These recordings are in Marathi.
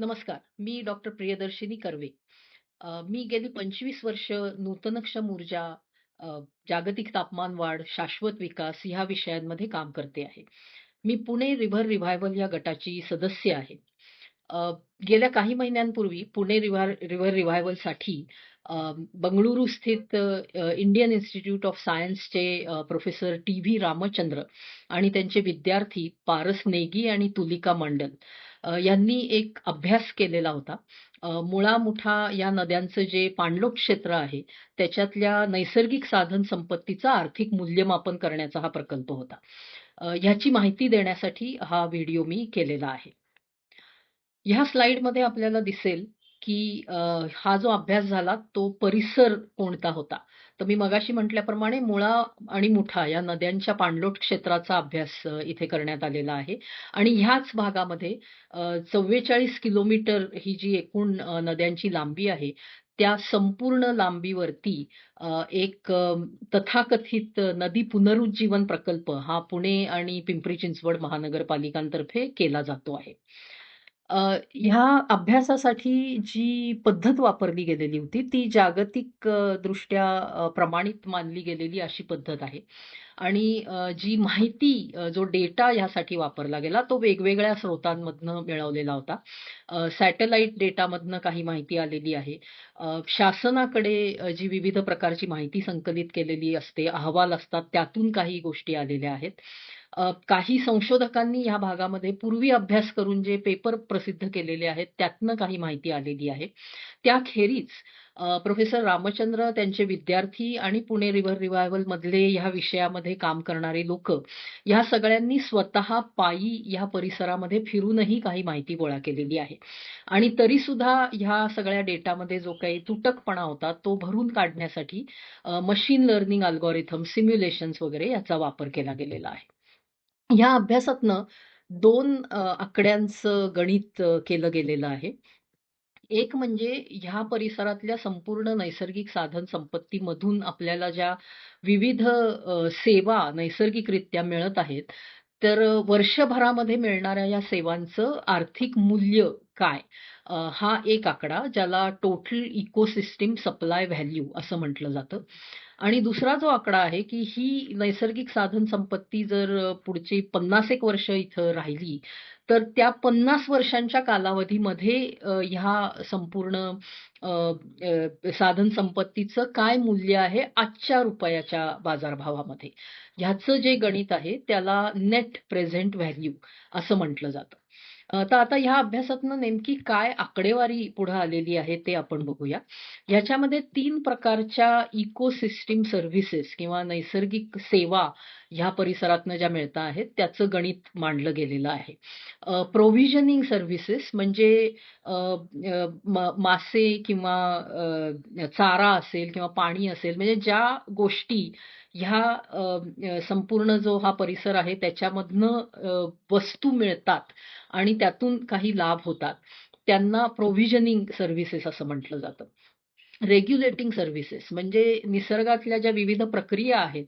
नमस्कार. मी डॉक्टर प्रियदर्शिनी कर्वे. अ, मी गेली 25 वर्ष नूतनक्षम ऊर्जा, अ, जागतिक तापमान वाढ, शाश्वत विकास ह्या विषयांमध्ये काम करते आहे. मी पुणे रिव्हर रिव्हायव्हल या गटाची सदस्य आहे. अ, गेल्या काही महिन्यांपूर्वी पुणे रिव्हर रिव्हर रिव्हायवलसाठी अ, बंगळुरू स्थित अ, इंडियन इन्स्टिट्यूट ऑफ सायन्सचे अ, प्रोफेसर टी.व्ही. रामचंद्र आणि त्यांचे विद्यार्थी पारस नेगी आणि तुलिका मंडल यांनी एक अभ्यास केलेला होता. मुळा-मुठा या नद्यांचं जे पाणलोट क्षेत्र आहे, त्याच्यातल्या नैसर्गिक साधन संपत्तीचं आर्थिक मूल्यमापन करण्याचा हा प्रकल्प होता. ह्याची माहिती देण्यासाठी हा व्हिडिओ मी केलेला आहे. ह्या स्लाइडमध्ये आपल्याला दिसेल, की हा जो अभ्यास झाला तो परिसर कोणता होता. तर मी मगाशी म्हटल्याप्रमाणे मुळा आणि मुठा या नद्यांच्या पाणलोट क्षेत्राचा अभ्यास इथे करण्यात आलेला आहे आणि ह्याच भागामध्ये चव्वेचाळीस किलोमीटर ही जी एकूण नद्यांची लांबी आहे, त्या संपूर्ण लांबीवरती एक तथाकथित नदी पुनरुज्जीवन प्रकल्प हा पुणे आणि पिंपरी चिंचवड महानगरपालिकांतर्फे केला जातो आहे. अ, ह्या अभ्यासासाठी जी पद्धत वापरली गेलेली होती, ती जागतिक अ, दृष्ट्या अ, प्रमाणित मानली गेलेली अशी पद्धत आहे. आणि अ, जी माहिती अ, जो डेटा ह्यासाठी वापरला गेला, तो वेगवेगळ्या स्रोतांमधनं मिळवलेला होता. अ, सॅटेलाईट डेटामधनं काही माहिती आलेली आहे. अ, शासनाकडे अ, जी विविध प्रकारची माहिती संकलित केलेली असते, अहवाल असतात, त्यातून काही गोष्टी आलेल्या आहेत. काही संशोधकांनी या भागामध्ये पूर्वी अभ्यास करून जे पेपर प्रसिद्ध केलेले आहेत, त्यातनं काही माहिती आलेली आहे. त्याखेरीज प्रोफेसर रामचंद्र, त्यांचे विद्यार्थी आणि पुणे रिव्हर रिव्हायवल मधले ह्या विषयामध्ये काम करणारे लोक ह्या सगळ्यांनी स्वतः पायी ह्या परिसरामध्ये फिरूनही काही माहिती गोळा केलेली आहे. आणि तरी सुद्धा ह्या सगळ्या डेटामध्ये जो काही तुटकपणा होता, तो भरून काढण्यासाठी मशीन लर्निंग अल्गोरिथम, सिम्युलेशन्स वगैरे याचा वापर केला गेलेला आहे. ह्या अभ्यासातनं दोन आकड्यांचं गणित केलं गेलेलं आहे. एक म्हणजे ह्या परिसरातल्या संपूर्ण नैसर्गिक साधन संपत्तीमधून आपल्याला ज्या विविध सेवा नैसर्गिकरित्या मिळत आहेत, तर वर्षभरामध्ये मिळणाऱ्या या सेवांचं आर्थिक मूल्य काय? हा एक आकडा ज्याला टोटल इकोसिस्टीम सप्लाय व्हॅल्यू असं म्हटलं जातं. आणि दुसरा जो आकडा आहे, की ही नैसर्गिक साधन संपत्ती जर पुढची 50 एक वर्ष इथं राहिली, तर त्या 50 वर्षांच्या कालावधीमध्ये ह्या संपूर्ण साधन संपत्तीचं काय मूल्य आहे आजच्या रुपयाच्या बाजारभावामध्ये. ह्याचं जे गणित आहे त्याला नेट प्रेझेंट व्हॅल्यू असं म्हटलं जातं. तर आता ह्या अभ्यासातनं नेमकी काय आकडेवारी पुढे आलेली आहे ते आपण बघूया. ह्याच्यामध्ये तीन प्रकारच्या इकोसिस्टीम सर्व्हिसेस किंवा नैसर्गिक सेवा ह्या परिसरातनं ज्या मिळता आहेत, त्याचं गणित मांडलं गेलेलं आहे. प्रोव्हिजनिंग सर्व्हिसेस म्हणजे मासे किंवा चारा असेल किंवा पाणी असेल, म्हणजे ज्या गोष्टी ह्या संपूर्ण जो हा परिसर आहे त्याच्यामधनं वस्तू मिळतात आणि त्यातून काही लाभ होतात, त्यांना प्रोव्हिजनिंग सर्व्हिसेस असं म्हटलं जातं. रेग्युलेटिंग सर्व्हिसेस म्हणजे निसर्गातल्या ज्या विविध प्रक्रिया आहेत,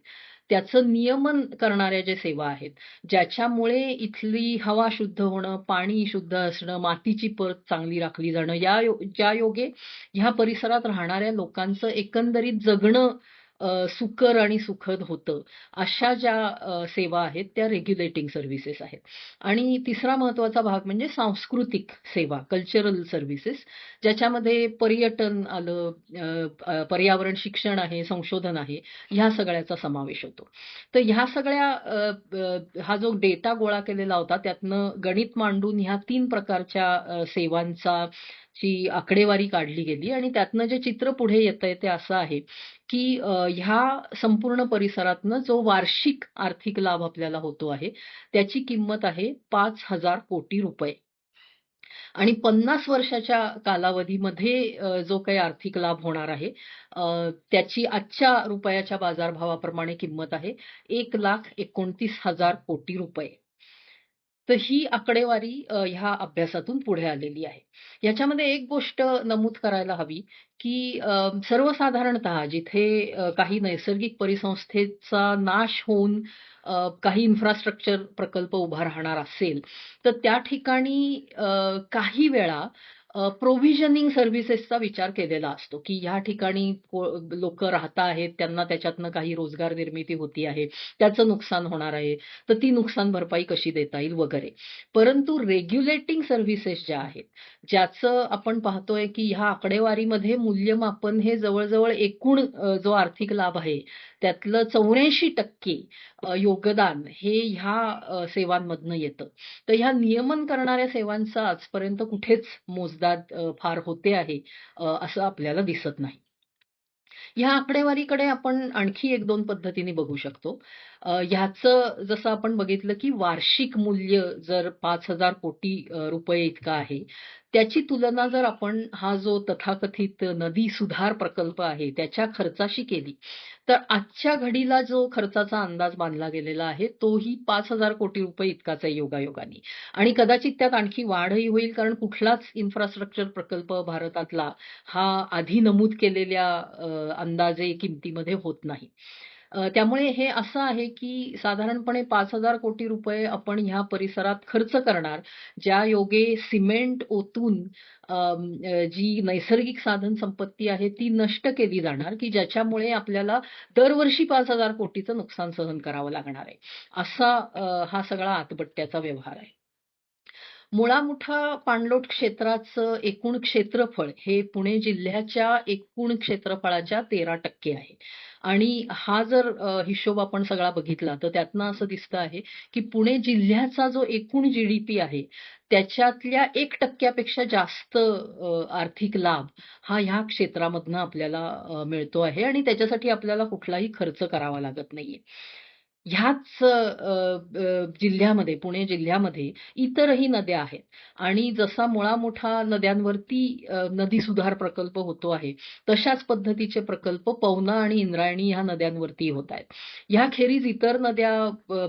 त्याचं नियमन करणाऱ्या ज्या सेवा आहेत, ज्याच्यामुळे इथली हवा शुद्ध होणं, पाणी शुद्ध असणं, मातीची परत चांगली राखली जाणं, या ज्या योगे ह्या परिसरात राहणाऱ्या लोकांचं एकंदरीत जगणं सुकर आणि सुखद होतं. अशा ज्या सेवा आहेत त्या रेग्युलेटिंग सर्व्हिसेस आहेत. आणि तिसरा महत्त्वाचा भाग म्हणजे सांस्कृतिक सेवा, कल्चरल सर्व्हिसेस ज्याच्यामध्ये पर्यटन आलं, पर्यावरण शिक्षण आहे, संशोधन आहे, ह्या सगळ्याचा समावेश होतो. तर ह्या सगळ्या हा जो डेटा गोळा केलेला होता, त्यातनं गणित मांडून ह्या तीन प्रकारच्या सेवांचा ची आकडेवारी काढली गेली आणि त्यातनं जे चित्र पुढे येतंय ते असं आहे, की ह्या संपूर्ण परिसरातनं जो वार्षिक आर्थिक लाभ आपल्याला होतो आहे, त्याची किंमत आहे पाच हजार कोटी रुपये. आणि 50 वर्षाच्या कालावधीमध्ये जो काही आर्थिक लाभ होणार आहे, त्याची आजच्या रुपयाच्या बाजारभावाप्रमाणे किंमत आहे ₹1,29,000 कोटी रुपये. तर ही आकडेवारी ह्या अभ्यासातून पुढे आलेली आहे. याच्यामध्ये एक गोष्ट नमूद करायला हवी, की सर्वसाधारणतः जिथे काही नैसर्गिक परिसंस्थेचा नाश होऊन काही इन्फ्रास्ट्रक्चर प्रकल्प उभा राहणार असेल, तर त्या ठिकाणी काही वेळा प्रोव्हिजनिंग सर्व्हिसेसचा विचार केलेला असतो, की ह्या ठिकाणी लोक राहत आहेत, त्यांना त्याच्यातनं काही रोजगार निर्मिती होती आहे, त्याचं नुकसान होणार आहे, तर ती नुकसान भरपाई कशी देता येईल वगैरे. परंतु रेग्युलेटिंग सर्व्हिसेस ज्या आहेत, ज्याचं आपण पाहतोय, की ह्या आकडेवारीमध्ये मूल्यमापन हे जवळजवळ एकूण जो आर्थिक लाभ आहे, त्यातलं चौऱ्याऐंशी टक्के योगदान हे ह्या सेवांमधनं येतं. तर ह्या नियमन करणाऱ्या सेवांचा आजपर्यंत कुठेच मोज अ, फार होते आहे असं आपल्याला दिसत नाही. ह्या आकडेवारीकडे आपण आणखी 1-2 पद्धतीने बघू शकतो. ह्याचं जसं आपण बघितलं, की वार्षिक मूल्य जर पाच हजार कोटी रुपये इतकं आहे. त्याची तुलना जर आपण हा जो तथाकथित नदी सुधार प्रकल्प आहे, त्याच्या खर्चाशी केली, तर आजच्या घडीला जो खर्चाचा अंदाज बांधला गेलेला आहे, तोही पाच हजार कोटी रुपये इतकाच आहे योगायोगाने. आणि कदाचित त्यात आणखी वाढही होईल, कारण कुठलाच इन्फ्रास्ट्रक्चर प्रकल्प भारतातला हा आधी नमूद केलेल्या अंदाजे किमतीमध्ये होत नाही. त्यामुळे हे असं आहे, की साधारणपणे पाच हजार कोटी रुपये आपण ह्या परिसरात खर्च करणार, ज्या योगे सिमेंट ओतून जी नैसर्गिक साधन संपत्ती आहे, ती नष्ट केली जाणार, की ज्याच्यामुळे आपल्याला दरवर्षी पाच हजार कोटीचं नुकसान सहन करावं लागणार आहे. असा हा सगळा आतबट्ट्याचा व्यवहार आहे. मुळामुठा पाणलोट क्षेत्राचं एकूण क्षेत्रफळ हे पुणे जिल्ह्याच्या एकूण क्षेत्रफळाच्या 13% आहे. आणि हा जर हिशोब आपण सगळा बघितला, तर त्यातनं असं दिसतं आहे, की पुणे जिल्ह्याचा जो एकूण जी-डी-पी आहे, त्याच्यातल्या एक टक्क्यापेक्षा जास्त आर्थिक लाभ हा ह्या क्षेत्रामधनं आपल्याला मिळतो आहे आणि त्याच्यासाठी आपल्याला कुठलाही खर्च करावा लागत नाहीये. ह्याच जिल्ह्यामध्ये, पुणे जिल्ह्यामध्ये इतरही नद्या आहेत आणि जसा मुळामोठा नद्यांवरती नदी सुधार प्रकल्प होतो आहे, तशाच पद्धतीचे प्रकल्प पवना आणि इंद्रायणी ह्या नद्यांवरती होत आहेत. ह्याखेरीज इतर नद्या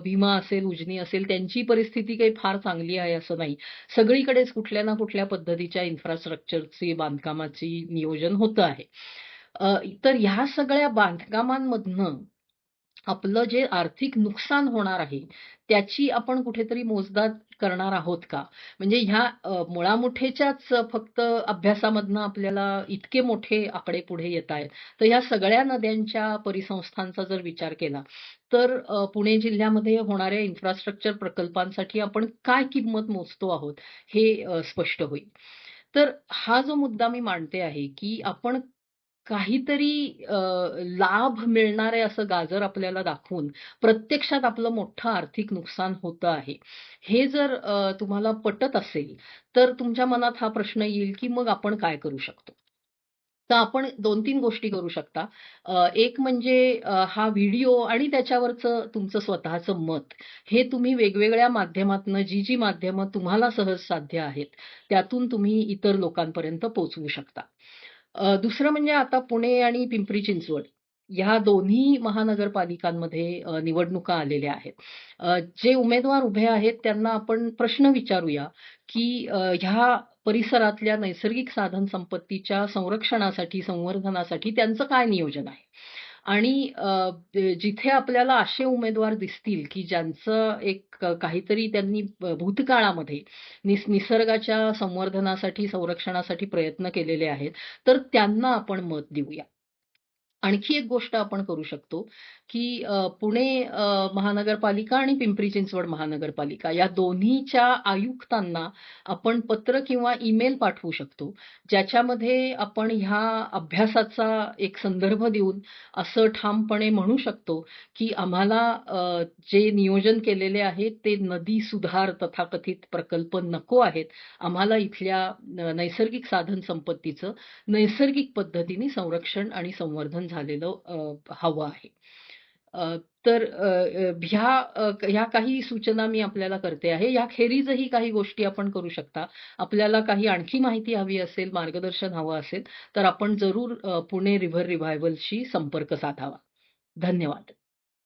भीमा असेल, उजनी असेल, त्यांची परिस्थिती काही फार चांगली आहे असं नाही. सगळीकडेच कुठल्या ना कुठल्या पद्धतीच्या इन्फ्रास्ट्रक्चरची, बांधकामाची नियोजन होतं आहे. तर ह्या सगळ्या बांधकामांमधनं आपलं जे आर्थिक नुकसान होणार आहे, त्याची आपण कुठेतरी मोजदाद करणार आहोत का? म्हणजे ह्या मुळामुठेच्याच फक्त अभ्यासामधनं आपल्याला इतके मोठे आकडे पुढे येतायत. तर ह्या सगळ्या नद्यांच्या परिसंस्थांचा जर विचार केला, तर पुणे जिल्ह्यामध्ये होणाऱ्या इन्फ्रास्ट्रक्चर प्रकल्पांसाठी आपण काय किंमत मोजतो आहोत, हे स्पष्ट होईल. तर हा जो मुद्दा मी मांडते आहे, की आपण काहीतरी लाभ मिळणार आहे असं गाजर आपल्याला दाखवून, प्रत्यक्षात आपलं मोठं आर्थिक नुकसान होतं आहे. हे जर तुम्हाला पटत असेल, तर तुमच्या मनात हा प्रश्न येईल, की मग आपण काय करू शकतो? तर आपण 2-3 गोष्टी करू शकता. एक म्हणजे हा व्हिडिओ आणि त्याच्यावरचं तुमचं स्वतःचं मत, हे तुम्ही वेगवेगळ्या माध्यमातनं जी-जी माध्यमं तुम्हाला सहज साध्य आहेत, त्यातून तुम्ही इतर लोकांपर्यंत पोहोचवू शकता. दुसरं म्हणजे आता पुणे आणि पिंपरी चिंचवड ह्या दोन्ही महानगरपालिकांमध्ये निवडणुका आलेल्या आहेत. जे उमेदवार उभे आहेत त्यांना आपण प्रश्न विचारूया, की ह्या परिसरातल्या नैसर्गिक साधन संपत्तीच्या संरक्षणासाठी, संवर्धनासाठी त्यांचं काय नियोजन आहे? आणि जिथे आपल्याला असे उमेदवार दिसतील, की ज्यांचं एक काहीतरी त्यांनी भूतकाळामध्ये निस निसर्गाच्या संवर्धनासाठी, संरक्षणासाठी प्रयत्न केलेले आहेत, तर त्यांना आपण मत देऊया. आणखी एक गोष्ट आपण करू शकतो, की पुणे महानगरपालिका आणि पिंपरी चिंचवड महानगरपालिका या दोन्हीच्या आयुक्तांना आपण पत्र किंवा ईमेल पाठवू शकतो. ज्याच्यामध्ये आपण ह्या अभ्यासाचा एक संदर्भ देऊन असं ठामपणे म्हणू शकतो, की आम्हाला जे नियोजन केलेले आहे ते नदी सुधार तथाकथित प्रकल्प नको आहेत. आम्हाला इथल्या नैसर्गिक साधन संपत्तीचं नैसर्गिक पद्धतीने संरक्षण आणि संवर्धन झालेलं हवं आहे. तर ह्या ह्या काही सूचना मी आपल्याला करते आहे. याखेरीजही काही गोष्टी आपण करू शकता. आपल्याला काही आणखी माहिती हवी असेल, मार्गदर्शन हवं असेल, तर आपण जरूर पुणे रिव्हर रिव्हायवलशी संपर्क साधावा. धन्यवाद.